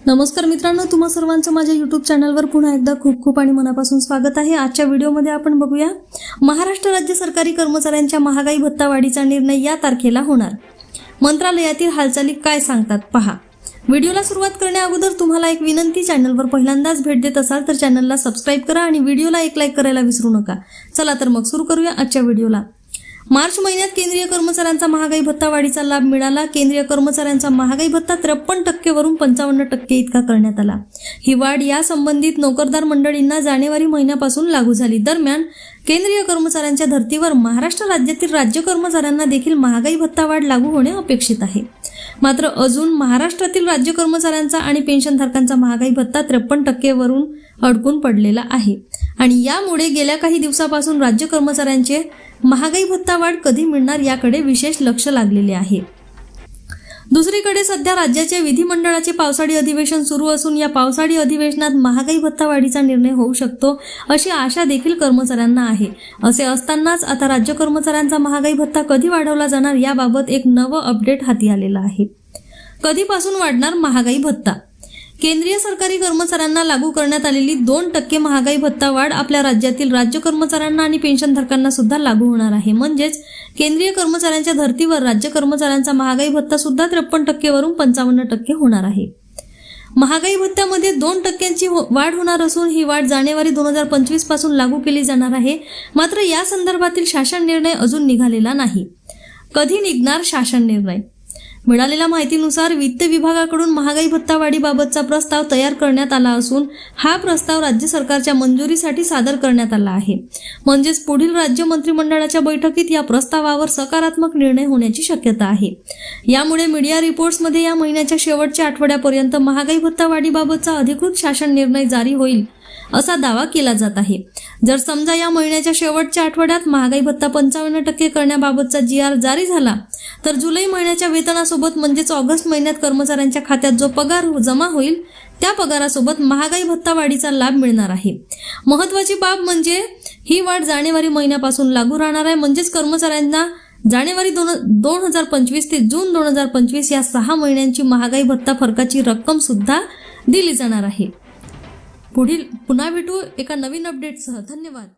नमस्कार मित्रांनो तुम्हा सर्वांचं माझ्या युट्यूब चॅनलवर पुन्हा एकदा खूप खूप आणि मनापासून स्वागत आहे. आजच्या व्हिडिओमध्ये आपण बघूया महाराष्ट्र राज्य सरकारी कर्मचाऱ्यांच्या महागाई भत्ता वाढीचा निर्णय या तारखेला होणार. मंत्रालयातील हालचाली काय सांगतात पहा. व्हिडिओला सुरुवात करण्याअगोदर तुम्हाला एक विनंती चॅनलवर पहिल्यांदाच भेट देत असाल तर चॅनलला सबस्क्राईब करा आणि व्हिडिओला एक लाईक करायला विसरू नका. चला तर मग सुरू करूया आजच्या व्हिडिओला मार्च महिन्यात केंद्रीय कर्मचाऱ्यांचा महागाई भत्ता वाढीचा लाभ मिळाला. केंद्रीय कर्मचाऱ्यांचा महागाई भत्ता त्रेपन्न टक्केवरून पंचावन्न टक्के इतका करण्यात आला. ही वाढ या संबंधित नोकरदार मंडळींना जानेवारी महिन्यापासून लागू झाली. दरम्यान केंद्रीय कर्मचाऱ्यांच्या धर्तीवर महाराष्ट्र राज्यातील राज्य कर्मचाऱ्यांना देखील महागाई भत्ता वाढ लागू होणे अपेक्षित आहे. मात्र अजून महाराष्ट्रातील राज्य कर्मचाऱ्यांचा आणि पेन्शनधारकांचा महागाई भत्ता त्रेपन्न टक्केवरून अडकून पडलेला आहे. आणि यामुळे गेल्या काही दिवसापासून राज्य कर्मचाऱ्यांचे महागाई भत्ता वाढ कधी मिळणार याकडे विशेष लक्ष लागलेले आहे. दुसरीकडे सध्या राज्याचे विधिमंडळाचे पावसाळी अधिवेशन सुरू असून या पावसाळी अधिवेशनात महागाई भत्ता वाढीचा निर्णय होऊ शकतो अशी आशा देखील कर्मचाऱ्यांना आहे. असे असतानाच आता राज्य कर्मचाऱ्यांचा महागाई भत्ता कधी वाढवला जाणार याबाबत एक नवं अपडेट हाती आलेलं आहे. कधीपासून वाढणार महागाई भत्ता? केंद्रीय सरकारी कर्मचाऱ्यांना लागू करण्यात आलेली दोन टक्के महागाई भत्ता वाढ आपल्या राज्यातील राज्य कर्मचाऱ्यांना आणि पेन्शनधारकांना सुद्धा लागू होणार आहे. म्हणजेच केंद्रीय कर्मचाऱ्यांच्या धर्तीवर राज्य कर्मचाऱ्यांचा महागाई भत्ता सुद्धा त्रेपन्न टक्केवरून पंचावन्न टक्के होणार आहे. महागाई भत्त्यामध्ये दोन टक्क्यांची हो- वाढ होणार असून ही वाढ जानेवारी दोन हजार पंचवीसपासून लागू केली जाणार आहे. मात्र या संदर्भातील शासन निर्णय अजून निघालेला नाही. कधी निघणार शासन निर्णय? मिळालेल्या माहितीनुसार वित्त विभागाकडून महागाई भत्ता वाढीबाबतचा प्रस्ताव तयार करण्यात आला असून हा प्रस्ताव राज्य सरकारच्या मंजुरीसाठी सादर करण्यात आला आहे. म्हणजेच पुढील राज्य मंत्रिमंडळाच्या बैठकीत या प्रस्तावावर सकारात्मक निर्णय होण्याची शक्यता आहे. यामुळे मीडिया रिपोर्ट्समध्ये या महिन्याच्या शेवटच्या आठवड्यापर्यंत महागाई भत्ता वाढीबाबतचा अधिकृत शासन निर्णय जारी होईल असा दावा केला जात आहे. जर समजा या महिन्याच्या शेवटच्या आठवड्यात महागाई भत्ता पंचावन्न टक्के करण्याबाबतचा जी आर जारी झाला तर जुलै महिन्याच्या वेतनासोबत म्हणजेच ऑगस्ट महिन्यात कर्मचाऱ्यांच्या खात्यात जो पगार जमा होईल त्या पगारासोबत महागाई भत्ता वाढीचा लाभ मिळणार आहे. महत्वाची बाब म्हणजे ही वाढ जानेवारी महिन्यापासून लागू राहणार आहे. म्हणजेच कर्मचाऱ्यांना जानेवारी दोन दोन हजार पंचवीस ते जून दोन हजार पंचवीस या सहा महिन्यांची महागाई भत्ता फरकाची रक्कम सुद्धा दिली जाणार आहे. पुढील पुन्हा भेटू एका नवीन अपडेटसह धन्यवाद.